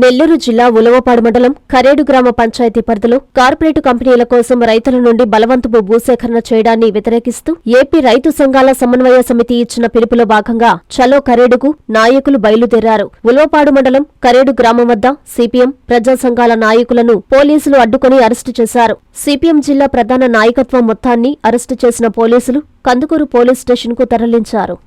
నెల్లూరు జిల్లా ఉలవపాడు మండలం కరేడు గ్రామ పంచాయతీ పరిధిలో కార్పొరేట్ కంపెనీల కోసం రైతుల నుండి బలవంతపు భూసేకరణ చేయడాన్ని వ్యతిరేకిస్తూ ఏపీ రైతు సంఘాల సమన్వయ సమితి ఇచ్చిన పిలుపులో భాగంగా చలో కరేడుకు నాయకులు బయలుదేరారు. ఉలవపాడు మండలం కరేడు గ్రామం వద్ద సిపిఎం ప్రజా సంఘాల నాయకులను పోలీసులు అడ్డుకుని అరెస్టు చేశారు. సిపిఎం జిల్లా ప్రధాన నాయకత్వం మొత్తాన్ని అరెస్టు చేసిన పోలీసులు కందుకూరు పోలీస్ స్టేషన్కు తరలించారు.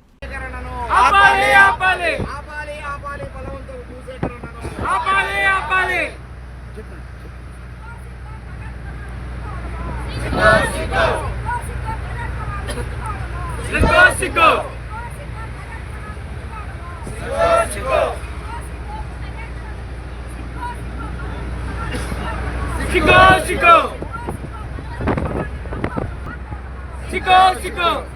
Chico, chico, chico, chico, chico, chico, Siko, Siko.